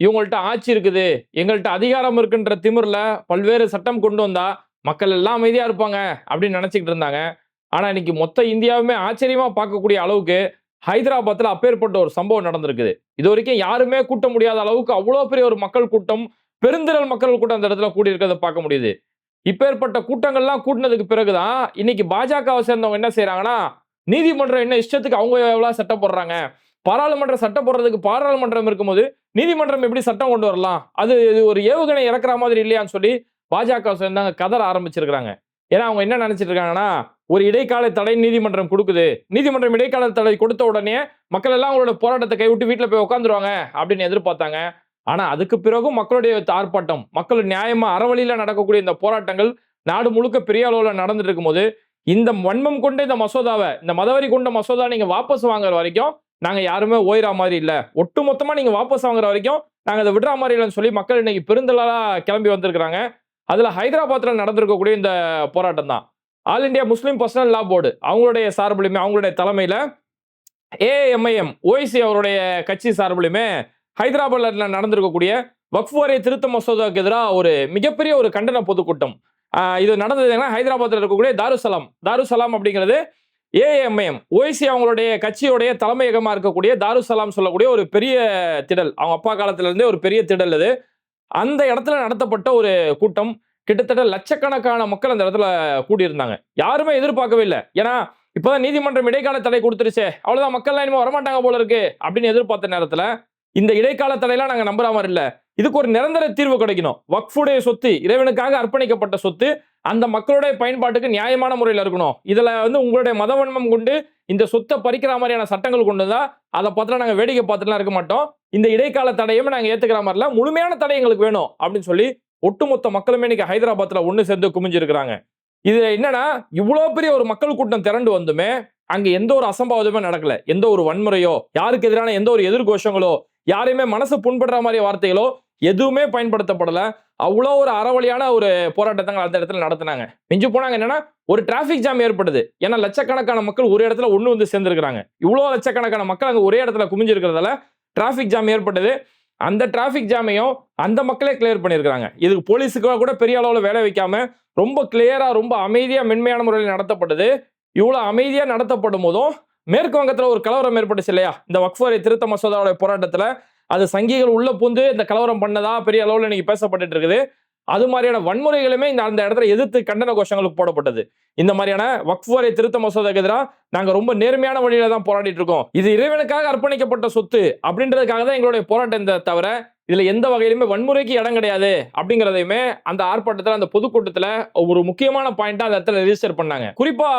இவங்கள்ட்ட ஆட்சி இருக்குது எங்கள்கிட்ட அதிகாரம் இருக்குன்ற திமிரில் பல்வேறு சட்டம் கொண்டு வந்தா மக்கள் எல்லாம் அமைதியாக இருப்பாங்க அப்படின்னு நினச்சிக்கிட்டு இருந்தாங்க. ஆனால் இன்னைக்கு மொத்த இந்தியாவுமே ஆச்சரியமாக பார்க்கக்கூடிய அளவுக்கு ஹைதராபாத்தில் அப்பேற்பட்ட ஒரு சம்பவம் நடந்திருக்குது. இது வரைக்கும் யாருமே கூட்ட முடியாத அளவுக்கு அவ்வளோ பெரிய ஒரு மக்கள் கூட்டம் பெருந்திரள் மக்கள் கூட்டம் அந்த இடத்துல கூடி இருக்கிறத பார்க்க முடியுது. இப்பேற்பட்ட கூட்டங்கள்லாம் கூட்டினதுக்கு பிறகுதான் இன்னைக்கு பாஜகவை சேர்ந்தவங்க என்ன செய்கிறாங்கன்னா நீதிமன்றம் என்ன இஷ்டத்துக்கு அவங்க எவ்வளோ சட்டம் போடுறாங்க? பாராளுமன்ற சட்டம் போடுறதுக்கு பாராளுமன்றம் இருக்கும்போது நீதிமன்றம் எப்படி சட்டம் கொண்டு வரலாம்? அது இது ஒரு ஏவுகணை இறக்குற மாதிரி இல்லையான்னு சொல்லி பாஜக சேர்ந்தாங்க கதற ஆரம்பிச்சிருக்கிறாங்க. ஏன்னா அவங்க என்ன நினைச்சிட்டு இருக்காங்கன்னா ஒரு இடைக்கால தடை நீதிமன்றம் கொடுக்குது. நீதிமன்றம் இடைக்கால தடை கொடுத்த உடனே மக்கள் எல்லாம் அவங்களோட போராட்டத்தை கைவிட்டு வீட்டில் போய் உட்காந்துருவாங்க அப்படின்னு எதிர்பார்த்தாங்க. ஆனா அதுக்கு பிறகும் மக்களுடைய ஆர்ப்பாட்டம் மக்கள் நியாயமா அறவழியில நடக்கக்கூடிய இந்த போராட்டங்கள் நாடு முழுக்க பெரிய அளவில் நடந்துட்டு இருக்கும்போது இந்த வன்மம் கொண்ட இந்த மசோதாவை இந்த மதவரி கொண்ட மசோதா நீங்க வாபஸ் வாங்குற வரைக்கும் நாங்க யாருமே ஓயிற மாதிரி இல்ல. ஒட்டு மொத்தமா நீங்க வாபஸ் வாங்குற வரைக்கும் நாங்க அதை விடுற மாதிரி இல்லைன்னு சொல்லி மக்கள் இன்னைக்கு பெருந்தலாக கிளம்பி வந்திருக்கிறாங்க. அதுல ஹைதராபாத்ல நடந்திருக்கக்கூடிய இந்த போராட்டம் தான். All India Muslim Personal Law Board அவங்களுடைய சார்பிலுமே அவங்களுடைய தலைமையில ஏஎம்ஐஎம் ஓய்சி அவருடைய கட்சி சார்பிலுமே ஹைதராபாத்ல நடந்திருக்கக்கூடிய வக்ஃப் திருத்த மசோதாவுக்கு எதிராக ஒரு மிகப்பெரிய ஒரு கண்டன பொதுக்கூட்டம். இது இது என்னன்னா ஹைதராபாத்தில் இருக்கக்கூடிய தாருசலாம். தாருசலாம் அப்படிங்கிறது ஏஎம்ஐஎம் ஓய்சி அவங்களுடைய கட்சியுடைய தலைமையகமாக இருக்கக்கூடிய தாருசலாம் சொல்லக்கூடிய ஒரு பெரிய திடல். அவங்க அப்பா காலத்திலேருந்தே ஒரு பெரிய திடல் அது. அந்த இடத்துல நடத்தப்பட்ட ஒரு கூட்டம். கிட்டத்தட்ட லட்சக்கணக்கான மக்கள் அந்த இடத்துல கூடியிருந்தாங்க. யாருமே எதிர்பார்க்கவே இல்லை. ஏன்னா இப்போதான் நீதிமன்றம் இடைக்கால தடை கொடுத்துருச்சே. அவ்வளோதான் மக்கள்லாம் இனிமேல் வரமாட்டாங்க போல இருக்கு. அப்படின்னு எதிர்பார்த்த நேரத்தில் இந்த இடைக்கால தடையெல்லாம் நாங்கள் நம்புற மாதிரி இல்லை. இதுக்கு ஒரு நிரந்தர தீர்வு கிடைக்கணும். வக்ஃபுடைய சொத்து இறைவனுக்காக அர்ப்பணிக்கப்பட்ட சொத்து அந்த மக்களுடைய பயன்பாட்டுக்கு நியாயமான முறையில் இருக்கணும். இதில் வந்து உங்களுடைய மதவன்மம் கொண்டு இந்த சொத்தை பறிக்கிற மாதிரியான சட்டங்கள் கொண்டு தான் அதை பார்த்துலாம் நாங்கள் வேடிக்கை பார்த்துலாம் இருக்க மாட்டோம். இந்த இடைக்கால தடையுமே நாங்கள் ஏற்றுக்கிற மாதிரில முழுமையான தடை எங்களுக்கு வேணும் அப்படின்னு சொல்லி ஒட்டுமொத்த மக்களுமே இன்னைக்கு ஹைதராபாத்தில் ஒன்று சேர்ந்து குமிஞ்சிருக்கிறாங்க. இது என்னன்னா இவ்வளோ பெரிய ஒரு மக்கள் கூட்டம் திரண்டு வந்துமே அங்கே எந்த ஒரு அசம்பாவிதமே நடக்கல. எந்த ஒரு வன்முறையோ யாருக்கு எதிரான எந்த ஒரு எதிர்கோஷங்களோ யாரையுமே மனசு புண்படுற மாதிரி வார்த்தைகளோ எதுவுமே பயன்படுத்தப்படலை. அவ்வளோ ஒரு அறவழியான ஒரு போராட்டத்தை அந்த இடத்துல நடத்தினாங்க. மிஞ்சு போனாங்க என்னன்னா ஒரு டிராஃபிக் ஜாம் ஏற்படுது. ஏன்னா லட்சக்கணக்கான மக்கள் ஒரு இடத்துல ஒன்று வந்து சேர்ந்துருக்கிறாங்க. இவ்வளோ லட்சக்கணக்கான மக்கள் அங்கே ஒரே இடத்துல குமிஞ்சிருக்கிறதால டிராஃபிக் ஜாம் ஏற்பட்டது. அந்த டிராஃபிக் ஜாமையும் அந்த மக்களே கிளியர் பண்ணியிருக்காங்க இதுக்கு போலீஸுக்கு கூட பெரிய அளவில் வேலை வைக்காம ரொம்ப கிளியராக ரொம்ப அமைதியாக மென்மையான முறையில் நடத்தப்பட்டது. இவ்வளோ அமைதியாக நடத்தப்படும் போதும் மேற்கு வங்கத்தில் ஒரு கலவரம் ஏற்பட்டுச்சு இல்லையா? இந்த வக்ஃபரை திருத்த மசோதாவோட போராட்டத்தில் அது சங்கிகள் உள்ள பூந்து இந்த கலவரம் பண்ணதா பெரிய அளவில் இன்னைக்கு பேசப்பட்டுட்டு இருக்குது அது மாதிரியான வன்முறைகளுமே இந்த அந்த இடத்துல எதிர்த்து கண்டன கோஷங்களுக்கு போடப்பட்டது. இந்த மாதிரியான வக்ஃபுவரை திருத்த மசோதாக்கு எதிராக நாங்க ரொம்ப நேர்மையான வழியில தான் போராடிட்டு இருக்கோம். இது இறைவனுக்காக அர்ப்பணிக்கப்பட்ட சொத்து அப்படின்றதுக்காக தான் எங்களுடைய போராட்டம் இந்த தவிர இதுல எந்த வகையிலுமே வன்முறைக்கு இடம் கிடையாது அப்படிங்கிறதையுமே அந்த ஆர்ப்பாட்டத்துல அந்த பொதுக்கூட்டத்துல ஒரு முக்கியமான பாயிண்டா அந்த இடத்துல ரிஜிஸ்டர் பண்ணாங்க. குறிப்பா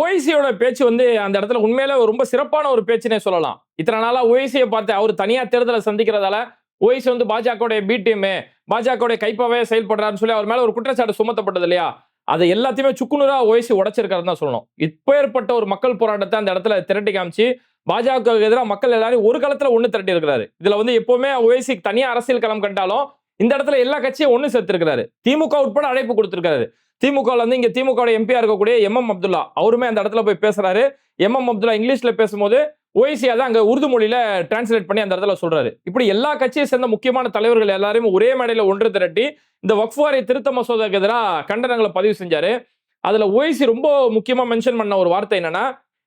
ஓய்சியோட பேச்சு வந்து அந்த இடத்துல உண்மையில ரொம்ப சிறப்பான ஒரு பேச்சுனே சொல்லலாம். இத்தனை நாளா ஓய்சியை பார்த்து அவர் தனியா தேர்தலை சந்திக்கிறதால ஓய்சி வந்து பாஜகவுடைய பி டீமு பாஜகவுடைய கைப்பாவே செயல்படுறாருன்னு சொல்லி அவர் மேல ஒரு குற்றச்சாட்டு சுமத்தப்பட்டது இல்லையா? அதை எல்லாத்தையுமே சுக்குநூறா ஓய்சி உடைச்சிருக்காருன்னு தான் சொல்லணும். இப்போ ஏற்பட்ட ஒரு மக்கள் போராட்டத்தை அந்த இடத்துல திரட்டி காமிச்சு பாஜகவுக்கு எதிராக மக்கள் எல்லாரும் ஒரு காலத்துல ஒண்ணு திரட்டி இருக்கிறாரு. இதுல வந்து எப்பவுமே ஓய்சி தனியா அரசியல் களம் கண்டாலும் இந்த இடத்துல எல்லா கட்சியும் ஒண்ணு சேர்த்திருக்கிறாரு. திமுக உட்பட அழைப்பு கொடுத்திருக்காரு. திமுக வந்து இங்க திமுக எம்பியா இருக்கக்கூடிய எம் எம் அப்துல்லா அவருமே அந்த இடத்துல போய் பேசுறாரு. எம் எம் அப்துல்லா இங்கிலீஷ்ல பேசும்போது ஓய்சியா தான் அங்கே உருது மொழியில் டிரான்ஸ்லேட் பண்ணி அந்த இடத்துல சொல்கிறாரு இப்படி எல்லா கட்சியை சேர்ந்த முக்கியமான தலைவர்கள் எல்லாரையும் ஒரே மேடையில் ஒன்று திரட்டி இந்த வக்ஃபாரை திருத்த மசோதாக்கு எதிராக கண்டனங்களை பதிவு செஞ்சார். அதில் ஓய்சி ரொம்ப முக்கியமாக மென்ஷன் பண்ண ஒரு வார்த்தை என்னென்னா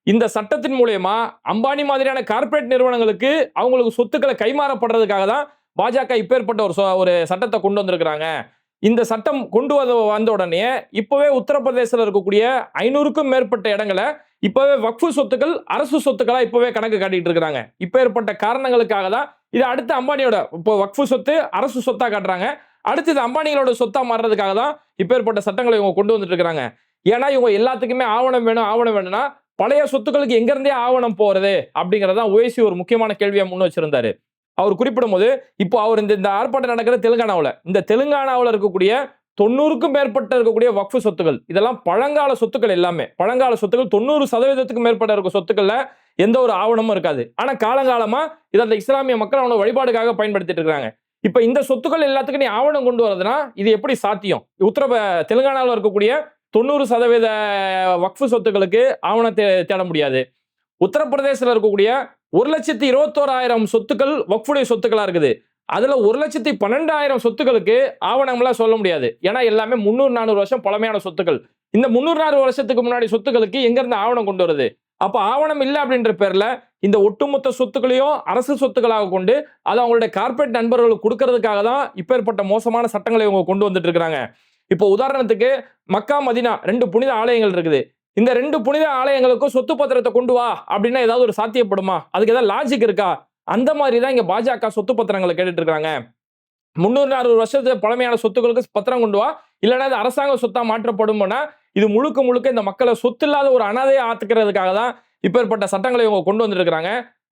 இந்த சட்டத்தின் மூலயமா அம்பானி மாதிரியான கார்ப்பரேட் நிறுவனங்களுக்கு அவங்களுக்கு சொத்துக்களை கைமாறப்படுறதுக்காக தான் பாஜக இப்பேற்பட்ட ஒரு ஒரு சட்டத்தை கொண்டு வந்திருக்கிறாங்க. இந்த சட்டம் கொண்டு வந்த வந்த உடனே இப்போவே உத்தரப்பிரதேசத்தில் இருக்கக்கூடிய ஐநூறுக்கும் மேற்பட்ட இடங்களை இப்போவே வக்ஃபு சொத்துக்கள் அரசு சொத்துக்களாக இப்போவே கணக்கு காட்டிட்டு இருக்கிறாங்க இப்போ ஏற்பட்ட காரணங்களுக்காக தான் இது அடுத்து அம்பானியோட இப்போ வக்ஃபு சொத்து அரசு சொத்தாக காட்டுறாங்க. அடுத்து இது அம்பானிகளோட சொத்தாக மாறுறதுக்காக தான் இப்போ ஏற்பட்ட சட்டங்களை இவங்க கொண்டு வந்துட்டு இருக்கிறாங்க ஏன்னா இவங்க எல்லாத்துக்குமே ஆவணம் வேணும் ஆவணம் வேணும்னா பழைய சொத்துக்களுக்கு எங்கேருந்தே ஆவணம் போகிறது அப்படிங்கிறதான் ஓய்சி ஒரு முக்கியமான கேள்வியை முன் வச்சிருந்தாரு. அவர் குறிப்பிடும் போது இப்போ அவர் இந்த இந்த ஆர்ப்பாட்டம் நடக்கிற தெலுங்கானாவில். இந்த தெலுங்கானாவில் இருக்கக்கூடிய தொண்ணூறுக்கும் மேற்பட்ட இருக்கக்கூடிய வக்ஃபு சொத்துக்கள் இதெல்லாம் பழங்கால சொத்துக்கள் எல்லாமே. பழங்கால சொத்துக்கள் தொண்ணூறு சதவீதத்துக்கு மேற்பட்ட இருக்க சொத்துக்கள்ல எந்த ஒரு ஆவணமும் இருக்காது. ஆனா காலங்காலமா இதை அந்த இஸ்லாமிய மக்கள் அவனோட வழிபாடுக்காக பயன்படுத்திட்டு இருக்காங்க. இப்ப இந்த சொத்துக்கள் எல்லாத்துக்கும் நீ ஆவணம் கொண்டு வரதுன்னா இது எப்படி சாத்தியம்? உத்தரப தெலுங்கானாவில் இருக்கக்கூடிய தொண்ணூறு சதவீத வக்ஃபு சொத்துக்களுக்கு ஆவணத்தை தேட முடியாது. உத்தரப்பிரதேசத்தில் இருக்கக்கூடிய ஒரு லட்சத்தி இருபத்தோராயிரம் சொத்துக்கள் வக்ஃபுடைய சொத்துக்களாக இருக்குது. அதில் ஒரு லட்சத்தி பன்னெண்டாயிரம் சொத்துக்களுக்கு ஆவணம்லாம் சொல்ல முடியாது. ஏன்னா எல்லாமே முந்நூறு நானூறு வருஷம் பழமையான சொத்துக்கள். இந்த முந்நூறு நானூறு வருஷத்துக்கு முன்னாடி சொத்துக்களுக்கு எங்கேருந்து ஆவணம் கொண்டு வருது? அப்போ ஆவணம் இல்லை அப்படின்ற பேரில் இந்த ஒட்டுமொத்த சொத்துக்களையும் அரசு சொத்துக்களாக கொண்டு அது அவங்களுடைய கார்ப்பரேட் நண்பர்களுக்கு கொடுக்கறதுக்காக தான் இப்பேற்பட்ட மோசமான சட்டங்களை இவங்க கொண்டு வந்துட்டு இருக்கிறாங்க. இப்போ உதாரணத்துக்கு மக்கா மதினா ரெண்டு புனித ஆலயங்கள் இருக்குது. இந்த ரெண்டு புனித ஆலயங்களுக்கும் சொத்து பத்திரத்தை கொண்டு வா அப்படின்னா ஏதாவது ஒரு சாத்தியப்படுமா? அதுக்கு ஏதாவது லாஜிக் இருக்கா? அந்த மாதிரி தான் இங்க பாஜக சொத்து பத்திரங்களை கேட்டுட்டு இருக்காங்க. முந்நூறு அறுபது வருஷத்து பழமையான சொத்துக்களுக்கு பத்திரம் கொண்டு வா. இல்லைன்னா இது அரசாங்க சொத்தா மாற்றப்படும்னா இது முழுக்க முழுக்க இந்த மக்களை சொத்து இல்லாத ஒரு அனாதையை ஆத்துக்கிறதுக்காக தான் இப்பேற்பட்ட சட்டங்களை இவங்க கொண்டு வந்துருக்கிறாங்க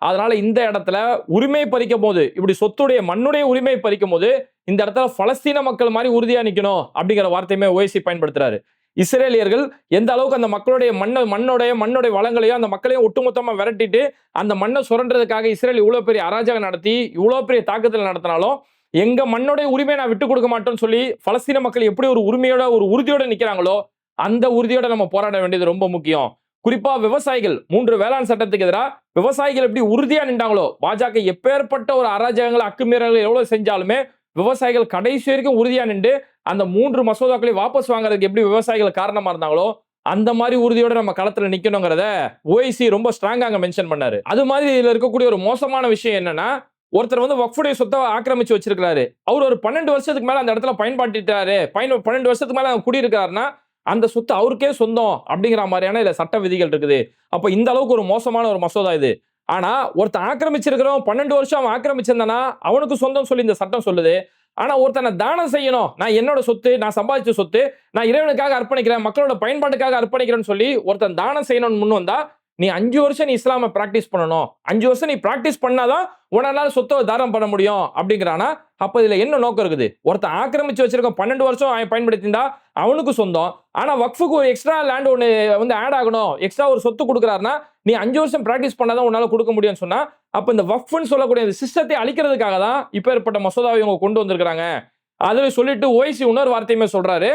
அதனால இந்த இடத்துல உரிமை பறிக்கும் போது இப்படி சொத்துடைய மண்ணுடைய உரிமை பறிக்கும் போது இந்த இடத்துல பலஸ்தீன மக்கள் மாதிரி உறுதியா நிக்கணும் அப்படிங்கிற வார்த்தையுமே ஓய்சி பயன்படுத்துறாரு. இஸ்ரேலியர்கள் எந்த அளவுக்கு அந்த மக்களுடைய மண்ணை மண்ணோடைய மண்ணுடைய வளங்களையும் அந்த மக்களையும் ஒட்டுமொத்தமாக விரட்டிட்டு அந்த மண்ணை சுரண்டுறதுக்காக இஸ்ரேல் இவ்வளோ பெரிய அராஜகம் நடத்தி இவ்வளோ பெரிய தாக்குதல் நடத்தினாலும் எங்க மண்ணுடைய உரிமையை நான் விட்டு கொடுக்க மாட்டேன்னு சொல்லி பலஸ்தீன மக்கள் எப்படி ஒரு உரிமையோட ஒரு உறுதியோட நிற்கிறாங்களோ அந்த உறுதியோட நம்ம போராட வேண்டியது ரொம்ப முக்கியம். குறிப்பா விவசாயிகள் மூன்று வேளாண் சட்டத்துக்கு எதிராக விவசாயிகள் எப்படி உறுதியா நின்றாங்களோ பாஜக எப்பேற்பட்ட ஒரு அராஜகங்களை அக்குமீறல்கள் எவ்வளவு செஞ்சாலுமே விவசாயிகள் கடைசி வரைக்கும் உறுதியாக நின்று அந்த மூன்று மசோதாக்களை வாபஸ் வாங்குறதுக்கு எப்படி விவசாயிகள் காரணமாக இருந்தாங்களோ அந்த மாதிரி உறுதியோட நம்ம களத்துல நிக்கணுங்கிறத ஓஐசி ரொம்ப ஸ்ட்ராங்கா அங்க மென்ஷன் பண்ணாரு. அது மாதிரி இதுல இருக்கக்கூடிய ஒரு மோசமான விஷயம் என்னன்னா ஒருத்தர் வந்து வக்ஃபுடைய சொத்தை ஆக்கிரமிச்சு வச்சிருக்காரு அவர் ஒரு பன்னெண்டு வருஷத்துக்கு மேல அந்த இடத்துல பயன்பாட்டிட்டாரு பயன் பன்னெண்டு வருஷத்துக்கு மேல அவங்க குடியிருக்காருன்னா அந்த சொத்து அவருக்கே சொந்தம் அப்படிங்கிற மாதிரியான இதுல சட்ட விதிகள் இருக்குது. அப்ப இந்த அளவுக்கு ஒரு மோசமான ஒரு மசோதா இது. ஆனா ஒருத்தன் ஆக்கிரமிச்சிருக்கிறவன் பன்னெண்டு வருஷம் அவன் ஆக்கிரமிச்சிருந்தானா அவனுக்கு சொந்தம் சொல்லி இந்த சட்டம் சொல்லுது. ஆனா ஒருத்தனை தானம் செய்யணும். நான் என்னோட சொத்து நான் சம்பாதிச்ச சொத்து நான் இறைவனுக்காக அர்ப்பணிக்கிறேன் மக்களோட பயன்பாட்டுக்காக அர்ப்பணிக்கிறேன்னு சொல்லி ஒருத்தன் தானம் செய்யணும்னு முன் வந்தா நீ அஞ்சு வருஷம் நீ இஸ்லாமை ப்ராக்டிஸ் பண்ணணும். அஞ்சு வருஷம் நீ ப்ராக்டிஸ் பண்ணாதான் உன்னால சொத்தை தாரம் பண்ண முடியும். அப்படிங்கிறானா? அப்ப இதுல என்ன நோக்கம் இருக்குது? ஒருத்தன் ஆக்கிரமிச்சு வச்சிருக்க பன்னெண்டு வருஷம் அவன் பயன்படுத்தினா அவனுக்கு சொந்தம். ஆனா வக்ஃபுக்கு ஒரு எக்ஸ்ட்ரா லேண்ட் ஒன்று வந்து ஆட் ஆகணும். எக்ஸ்ட்ரா ஒரு சொத்து கொடுக்குறாருன்னா நீ அஞ்சு வருஷம் ப்ராக்டிஸ் பண்ணாதான் உன்னால கொடுக்க முடியும்னு சொன்னா அப்ப இந்த வக்ஃபுன்னு சொல்லக்கூடிய இந்த சிஸ்டத்தை அழிக்கிறதுக்காக தான் இப்ப ஏற்பட்ட மசோதாவை இவங்க கொண்டு வந்திருக்கிறாங்க. அதுல சொல்லிட்டு ஓய்சி இன்னொரு வார்த்தையுமே சொல்றாரு.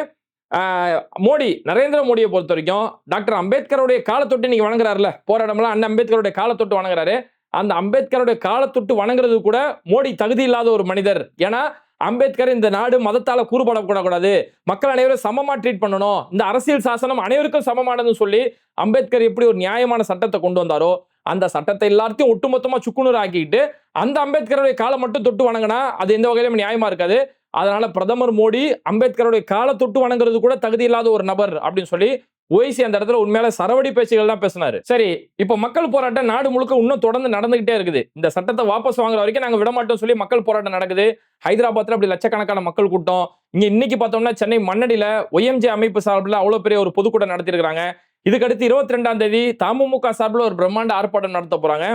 மோடி நரேந்திர மோடியை பொறுத்த வரைக்கும் டாக்டர் அம்பேத்கருடைய காலத்தொட்டு நீங்க வணங்குறாருல போராடமெல்லாம் அண்ணன் அம்பேத்கருடைய காலத்தொட்டு வணங்குறாரு. அந்த அம்பேத்கருடைய காலத்தொட்டு வணங்குறது கூட மோடி தகுதி இல்லாத ஒரு மனிதர். ஏன்னா அம்பேத்கர் இந்த நாடு மதத்தால கூறுபடக்கூடாது மக்கள் அனைவரும் சமமா ட்ரீட் பண்ணணும். இந்த அரசியல் சாசனம் அனைவருக்கும் சமமானதுன்னு சொல்லி அம்பேத்கர் எப்படி ஒரு நியாயமான சட்டத்தை கொண்டு வந்தாரோ அந்த சட்டத்தை எல்லாத்தையும் ஒட்டுமொத்தமா சுக்குநூறு ஆக்கிட்டு அந்த அம்பேத்கருடைய காலை மட்டும் தொட்டு வணங்கினா அது எந்த வகையிலும் நியாயமா இருக்காது. அதனால பிரதமர் மோடி அம்பேத்கருடைய காலை தொட்டு வணங்குறது கூட தகுதி இல்லாத ஒரு நபர் அப்படின்னு சொல்லி ஓய்சி அந்த இடத்துல உண்மையில சரவடி பேச்சுகள் தான் பேசினாரு. சரி இப்ப மக்கள் போராட்டம் நாடு முழுக்க இன்னும் தொடர்ந்து நடந்துகிட்டே இருக்குது. இந்த சட்டத்தை வாபஸ் வாங்குற வரைக்கும் நாங்க விடமாட்டோம் சொல்லி மக்கள் போராட்டம் நடக்குது. ஹைதராபாத்ல அப்படி லட்சக்கணக்கான மக்கள் கூட்டம். இங்க இன்னைக்கு பார்த்தோம்னா சென்னை மண்ணடியில ஒய்எம்ஜே அமைப்பு சார்பில் அவ்வளவு பெரிய ஒரு பொதுக்கூட்டம் நடத்திருக்காங்க இதுக்கடுத்து இருபத்தி ரெண்டாம் தேதி தமுமுக சார்பில் ஒரு பிரம்மாண்ட ஆர்ப்பாட்டம் நடத்த போறாங்க.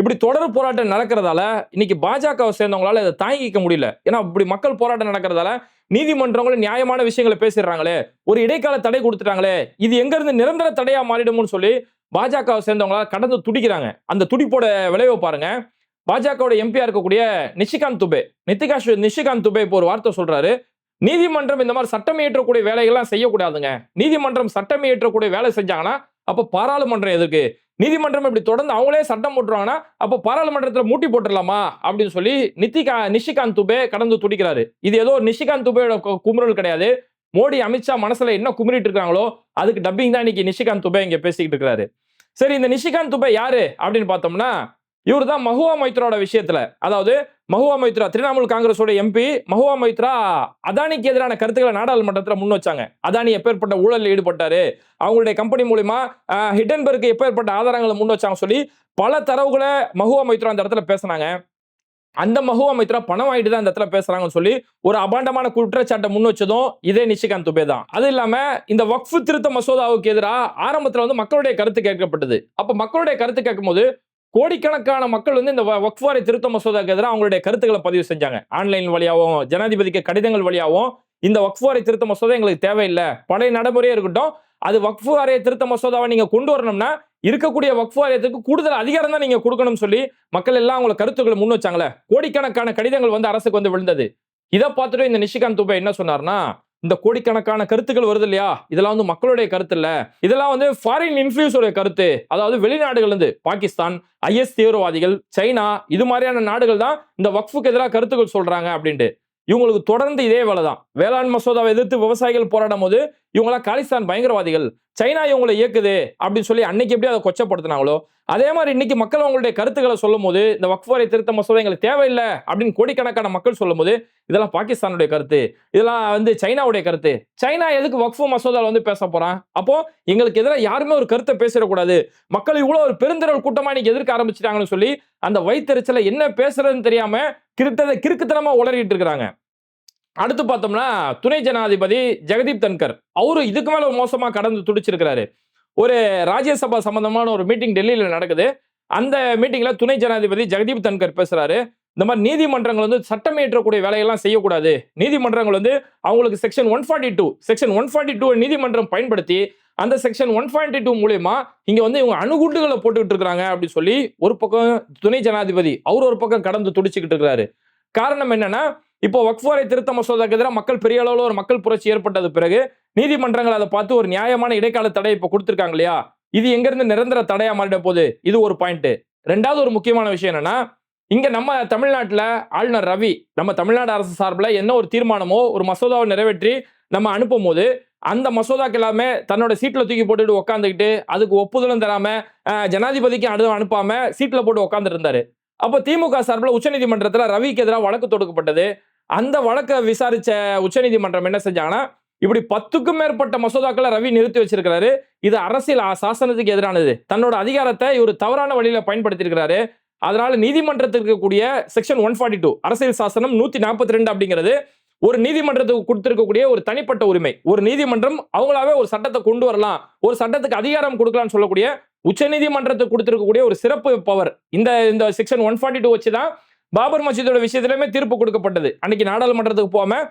இப்படி தொடர் போராட்டம் நடக்கிறதால இன்னைக்கு பாஜகவை சேர்ந்தவங்களால இதை தாங்கிக்க முடியல. ஏன்னா இப்படி மக்கள் போராட்டம் நடக்கிறதால நீதிமன்றங்களும் நியாயமான விஷயங்களை பேசிடுறாங்களே ஒரு இடைக்கால தடை கொடுத்துட்டாங்களே இது எங்கிருந்து நிரந்தர தடையா மாறிடும்னு சொல்லி பாஜகவை சேர்ந்தவங்களால கடந்து துடிக்கிறாங்க. அந்த துடிப்போட விளைவை பாருங்க. பாஜகவோட எம்பியா இருக்கக்கூடிய நிஷிகாந்த் துபே நித்திகா நிஷிகாந்த் துபே இப்போ ஒரு வார்த்தை சொல்றாரு. நீதிமன்றம் இந்த மாதிரி சட்டம் இயற்றக்கூடிய வேலைகள்லாம் செய்யக்கூடாதுங்க. நீதிமன்றம் சட்டம் இயற்றக்கூடிய வேலை செஞ்சாங்கன்னா அப்போ பாராளுமன்றம் எதுக்கு? நீதிமன்றம் இப்படி தொடர்ந்து அவங்களே சட்டம் போட்டுருவாங்கன்னா அப்போ பாராளுமன்றத்தில் மூட்டி போட்டுடலாமா அப்படின்னு சொல்லி நித்திகா நிஷிகாந்த் துபே கடந்து துடிக்கிறாரு. இது ஏதோ நிஷிகாந்த் துபேயோட குமுறல் கிடையாது. மோடி அமித்ஷா மனசுல என்ன குமுறிட்டு இருக்காங்களோ அதுக்கு டப்பிங் தான் இன்னைக்கு நிஷிகாந்த் துபே இங்க பேசிக்கிட்டு இருக்கிறாரு. சரி இந்த நிஷிகாந்த் துபே யாரு? அப்படின்னு பார்த்தோம்னா இவர் தான் மஹுவா மைத்ராவோட விஷயத்துல. அதாவது மஹுவா மைத்ரா திரிணாமுல் காங்கிரஸோட எம்பி மஹுவா மைத்ரா அதானிக்கு எதிரான கருத்துக்களை நாடாளுமன்றத்தில் முன் வச்சாங்க. அதானி எப்பேற்பட்ட ஊழலில் ஈடுபட்டாரு? அவங்களுடைய கம்பெனி மூலிமா ஹிடன்பர்க்கு எப்பேற்பட்ட ஆதாரங்களை முன் வச்சாங்க சொல்லி பல தரவுகளை மஹுவா மைத்ரா அந்த இடத்துல பேசினாங்க. அந்த மஹுவா மைத்ரா பணம் ஆகிட்டு தான் இந்த இடத்துல பேசுறாங்கன்னு சொல்லி ஒரு அபாண்டமான குற்றச்சாட்டை முன் வச்சதும் இதே நிஷிகாந்த் துபே தான். அது இல்லாம இந்த வக்ஃபு திருத்த மசோதாவுக்கு எதிராக ஆரம்பத்துல வந்து மக்களுடைய கருத்து கேட்கப்பட்டது. அப்ப மக்களுடைய கருத்து கேட்கும்போது கோடிக்கணக்கான மக்கள் வந்து இந்த வ- திருத்த மசோதாவுக்கு எதிராக அவங்களுடைய கருத்துக்களை பதிவு செஞ்சாங்க. ஆன்லைன் வழியாகவும் ஜனாதிபதிக்கு கடிதங்கள் வழியாகவும் இந்த வக்ஃப் திருத்த மசோதா எங்களுக்கு தேவையில்லை. பழைய நடைமுறையே இருக்கட்டும் அது வக்ஃபாரிய திருத்த மசோதாவை நீங்க கொண்டு வரணும்னா இருக்கக்கூடிய வக்ஃபுவாரியத்துக்கு கூடுதல் அதிகாரம் தான் நீங்க கொடுக்கணும்னு சொல்லி மக்கள் எல்லாம் அவங்கள கருத்துக்களை முன் வச்சாங்களே. கோடிக்கணக்கான கடிதங்கள் வந்து அரசுக்கு வந்து விழுந்தது. இதை பார்த்துட்டு இந்த நிஷிகாந்த் துபே என்ன சொன்னார்னா இந்த கோடிக்கணக்கான கருத்துக்கள் வருது இல்லையா? இதெல்லாம் வந்து மக்களுடைய கருத்து இல்ல இதெல்லாம் வந்து ஃபாரின் இன்ஃபுளுன்ஸோட கருத்து. அதாவது வெளிநாடுகள் இருந்து பாகிஸ்தான் ஐஎஸ் தீவிரவாதிகள் சைனா இது மாதிரியான நாடுகள் தான் இந்த வக்ஃபுக்கு எதிராக கருத்துக்கள் சொல்றாங்க அப்படின்ட்டு. இவங்களுக்கு தொடர்ந்து இதே வேலை தான் வேளாண் மசோதாவை எதிர்த்து விவசாயிகள் போராடும் போது இவங்களா காலிஸ்தான் பயங்கரவாதிகள் சைனா இவங்களை இயக்குது அப்படின்னு சொல்லி அன்னைக்கு எப்படி அதை கொச்சப்படுத்தினாங்களோ அதே மாதிரி இன்னைக்கு மக்கள் அவங்களுடைய கருத்துக்களை சொல்லும் போது இந்த வக்ஃபரை திருத்த மசோதா எங்களுக்கு தேவையில்லை அப்படின்னு கோடிக்கணக்கான மக்கள் சொல்லும் போது இதெல்லாம் பாகிஸ்தானுடைய கருத்து இதெல்லாம் வந்து சைனாவுடைய கருத்து. சைனா எதுக்கு வக்ஃபு மசோதாவில் வந்து பேச போறான்? அப்போ எங்களுக்கு எதிராக யாருமே ஒரு கருத்தை பேசிடக்கூடாது. மக்கள் இவ்வளோ ஒரு பெருந்திரள் கூட்டமா இன்னைக்கு எதிர்க்க ஆரம்பிச்சிட்டாங்கன்னு சொல்லி அந்த வைத்தறிச்சலை என்ன பேசுறதுன்னு தெரியாம கிருத்ததை கிறுக்குத்தனமா உளறிட்டு இருக்கிறாங்க. அடுத்து பார்த்தோம்னா துணை ஜனாதிபதி ஜெகதீப் தன்கர். அவரு இதுக்கு மேல மோசமா கடந்து துடிச்சிருக்கிறாரு. ஒரு ராஜ்யசபா சம்பந்தமான ஒரு மீட்டிங் டெல்லியில நடக்குது. அந்த மீட்டிங்ல துணை ஜனாதிபதி ஜெகதீப் தன்கர் பேசுறாரு. இந்த மாதிரி நீதிமன்றங்கள் வந்து சட்டம் இயற்றக்கூடிய வேலையெல்லாம் செய்யக்கூடாது. நீதிமன்றங்கள் வந்து அவங்களுக்கு section one forty two section one forty two நீதிமன்றம் பயன்படுத்தி அந்த செக்ஷன் ஒன் ஃபார்ட்டி டூ மூலயமா இங்க வந்து இவங்க அணுகுண்டுகளை போட்டுக்கிட்டு இருக்கிறாங்க அப்படின்னு சொல்லி ஒரு பக்கம் துணை ஜனாதிபதி அவர் ஒரு பக்கம் கடந்து துடிச்சுக்கிட்டு இருக்கிறாரு. காரணம் என்னன்னா இப்போ வக்ஃப் திருத்த மசோதாக்கு எதிராக மக்கள் பெரிய அளவில் ஒரு மக்கள் புரட்சி ஏற்பட்டது பிறகு நீதிமன்றங்கள் அதை பார்த்து ஒரு நியாயமான இடைக்கால தடை இப்போ கொடுத்துருக்காங்க இல்லையா? இது எங்கேருந்து நிரந்தர தடையா மாறிட போகுது? இது ஒரு பாயிண்ட் ரெண்டாவது ஒரு முக்கியமான விஷயம் என்னன்னா இங்க நம்ம தமிழ்நாட்டில் ஆளுநர் ரவி நம்ம தமிழ்நாடு அரசு சார்பில் என்ன ஒரு தீர்மானமோ ஒரு மசோதாவை நிறைவேற்றி நம்ம அனுப்பும் போது அந்த மசோதாக்கு எல்லாமே தன்னோட சீட்டில் தூக்கி போட்டுட்டு உட்காந்துக்கிட்டு அதுக்கு ஒப்புதலும் தராம ஜனாதிபதிக்கு அனு அனுப்பாம சீட்டில் போட்டு உட்காந்துட்டு இருந்தாரு. அப்போ திமுக சார்பில் உச்சநீதிமன்றத்தில் ரவிக்கு எதிராக வழக்கு தொடுக்கப்பட்டது. அந்த வழக்கை விசாரிச்ச உச்சநீதிமன்றம் என்ன செஞ்சாங்கன்னா இப்படி பத்துக்கும் மேற்பட்ட மசோதாக்களை ரவி நிறுத்தி வச்சிருக்கிறாரு. இது அரசியல் சாசனத்துக்கு எதிரானது. தன்னோட அதிகாரத்தை இவர் தவறான வழியில பயன்படுத்தியிருக்கிறாரு. அதனால நீதிமன்றத்திற்கு இருக்கக்கூடிய செக்ஷன் ஒன் ஃபார்ட்டி டூ அரசியல் சாசனம் நூத்தி நாற்பத்தி ரெண்டு அப்படிங்கிறது ஒரு நீதிமன்றத்துக்கு கொடுத்திருக்கக்கூடிய ஒரு தனிப்பட்ட உரிமை. ஒரு நீதிமன்றம் அவங்களாவே ஒரு சட்டத்தை கொண்டு வரலாம். ஒரு சட்டத்துக்கு அதிகாரம் கொடுக்கலாம்னு சொல்லக்கூடிய உச்சநீதிமன்றத்துக்கு கொடுத்துருக்கக்கூடிய ஒரு சிறப்பு பவர் இந்த இந்த செக்ஷன் ஒன் ஃபார்ட்டி டூ வச்சு தான் பாபர் மசீதோட விஷயத்திலுமே தீர்ப்பு கொடுக்கப்பட்டது. அன்னைக்கு நாடாளுமன்றத்துக்கு போகாம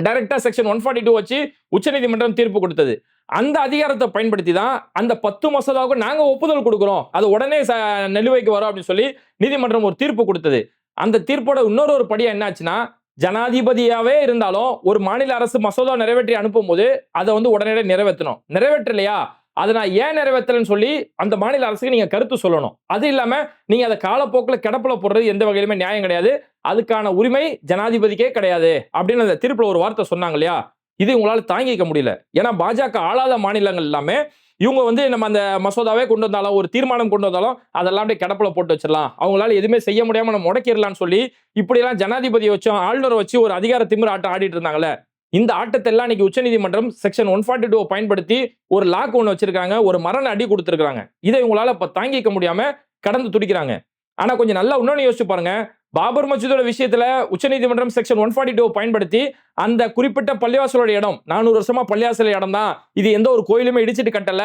டைரக்டா செக்ஷன் ஒன் ஃபார்ட்டி டூ வச்சு உச்சநீதிமன்றம் தீர்ப்பு கொடுத்தது. அந்த அதிகாரத்தை பயன்படுத்தி தான் அந்த பத்து மசோதாவுக்கு நாங்கள் ஒப்புதல் கொடுக்குறோம். அது உடனே ச- நிலுவைக்கு வரும் அப்படின்னு சொல்லி நீதிமன்றம் ஒரு தீர்ப்பு கொடுத்தது. அந்த தீர்ப்போட இன்னொரு ஒரு படியா என்னாச்சுன்னா ஜனாதிபதியாவே இருந்தாலும் ஒரு மாநில அரசு மசோதா நிறைவேற்றி அனுப்பும்போது அதை வந்து உடனடியாக நிறைவேற்றணும். நிறைவேற்றலையா? அதை நான் ஏன் நிறைவேற்றலன்னு சொல்லி அந்த மாநில அரசுக்கு நீங்கள் கருத்து சொல்லணும். அது இல்லாமல் நீங்கள் அதை காலப்போக்கில் கிடப்பில் போடுறது எந்த வகையிலுமே நியாயம் கிடையாது. அதுக்கான உரிமை ஜனாதிபதிக்கே கிடையாது. அப்படின்னு அந்த திருப்பில் ஒரு வார்த்தை சொன்னாங்க இல்லையா? இது உங்களால் தாங்கிக்க முடியல. ஏன்னா பாஜக ஆளாத மாநிலங்கள் எல்லாமே இவங்க வந்து நம்ம அந்த மசோதாவே கொண்டு வந்தாலும் ஒரு தீர்மானம் கொண்டு வந்தாலும் அதெல்லாம் அப்படியே கடப்பில் போட்டு வச்சிடலாம். அவங்களால எதுவுமே செய்ய முடியாமல் நம்ம முடக்கிடலாம்னு சொல்லி இப்படியெல்லாம் ஜனாதிபதியை வச்சோம் ஆளுநரை வச்சு ஒரு அதிகார திமிர ஆட்டம் ஆடிட்டு இருந்தாங்களே இந்த ஆட்டத்தை எல்லாம் இன்னைக்கு உச்சநீதிமன்றம் செக்ஷன் ஒன் ஃபார்ட்டி டூ பயன்படுத்தி ஒரு லாக் ஒன்று வச்சிருக்காங்க ஒரு மரண அடி கொடுத்துருக்காங்க இதை இவங்களால இப்ப தாங்கிக்க முடியாம கடந்து துடிக்கிறாங்க. ஆனா கொஞ்சம் நல்லா இன்னொன்று யோசிச்சு பாருங்க. பாபர் மசூதோட விஷயத்துல உச்சநீதிமன்றம் செக்ஷன் ஒன் ஃபார்ட்டி டூ பயன்படுத்தி அந்த குறிப்பிட்ட பள்ளிவாசலோட இடம் நானூறு வருஷமா பள்ளிவாசல் இடம் தான் இது எந்த ஒரு கோயிலுமே இடிச்சிட்டு கட்டல.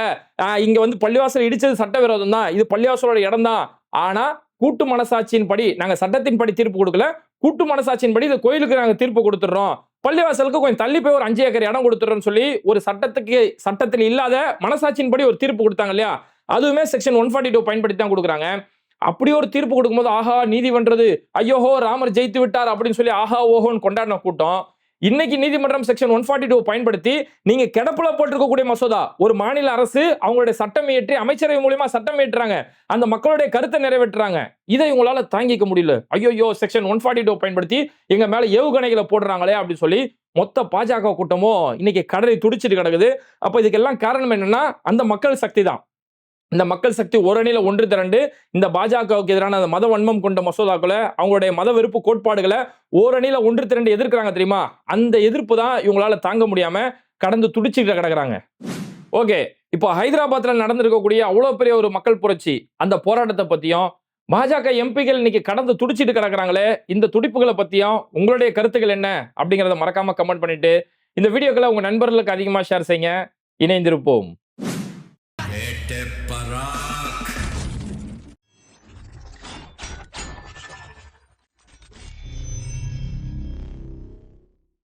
இங்க வந்து பள்ளிவாசல் இடிச்சது சட்டவிரோதம் தான். இது பள்ளிவாசலோட இடம் தான் ஆனா கூட்டு மனசாட்சியின் படி நாங்க சட்டத்தின் படி தீர்ப்பு கொடுக்கல. கூட்டு மனசாட்சியின் படி இந்த கோயிலுக்கு நாங்க தீர்ப்பு கொடுத்துடுறோம். பள்ளிவாசலுக்கு கொஞ்சம் தள்ளி போய் ஒரு அஞ்சு ஏக்கர் இடம் கொடுத்துறோன்னு சொல்லி ஒரு சட்டத்துக்கு சட்டத்தில் இல்லாத மனசாட்சியின் படி ஒரு தீர்ப்பு கொடுத்தாங்க இல்லையா? அதுவுமே செக்ஷன் ஒன் ஃபார்ட்டி டூ பயன்படுத்தி தான் கொடுக்குறாங்க. அப்படி ஒரு தீர்ப்பு கொடுக்கும்போது ஆஹா நீதி வென்றது ஐயோஹோ ராமர் ஜெயித்து விட்டார் அப்படின்னு சொல்லி ஆஹா ஓஹோன்னு கொண்டாடின கூட்டம். இன்னைக்கு நீதிமன்றம் செக்ஷன் ஒன் ஃபார்ட்டி டூ பயன்படுத்தி நீங்க கிடப்புல போட்டிருக்கக்கூடிய மசோதா ஒரு மாநில அரசு அவங்களுடைய சட்டம் இயற்றி அமைச்சரவை மூலியமா சட்டம் இயற்றுறாங்க. அந்த மக்களுடைய கருத்தை நிறைவேற்றுறாங்க. இதை உங்களால தாங்கிக்க முடியல. ஐயோ செக்ஷன் ஒன் ஃபார்ட்டி டூ பயன்படுத்தி எங்க மேல ஏவுகணைகளை போடுறாங்களே அப்படின்னு சொல்லி மொத்த பாஜக கூட்டமும் இன்னைக்கு கடலை துடிச்சிட்டு கிடக்குது. அப்ப இதுக்கெல்லாம் காரணம் என்னன்னா அந்த மக்கள் சக்தி தான். இந்த மக்கள் சக்தி ஓரணியில ஒன்று திரண்டு இந்த பாஜகவுக்கு எதிரான அந்த மத வன்மம் கொண்ட மசோதாக்களை அவங்களுடைய மத வெறுப்பு கோட்பாடுகளை ஓரணியில ஒன்று திரண்டு எதிர்க்கிறாங்க தெரியுமா? அந்த எதிர்ப்பு தான் இவங்களால தாங்க முடியாம கடந்து துடிச்சுக்கிட்ட கிடக்குறாங்க. ஓகே இப்போ ஹைதராபாத்தில் நடந்திருக்கக்கூடிய அவ்வளோ பெரிய ஒரு மக்கள் புரட்சி அந்த போராட்டத்தை பற்றியும் பாஜக எம்பிகள் இன்னைக்கு கடந்து துடிச்சிட்டு கிடக்குறாங்களே இந்த துடிப்புகளை பற்றியும் உங்களுடைய கருத்துக்கள் என்ன அப்படிங்கிறத மறக்காம கமெண்ட் பண்ணிட்டு இந்த வீடியோக்களை உங்கள் நண்பர்களுக்கு அதிகமாக ஷேர் செய்யுங்க. இணைந்திருப்போம்.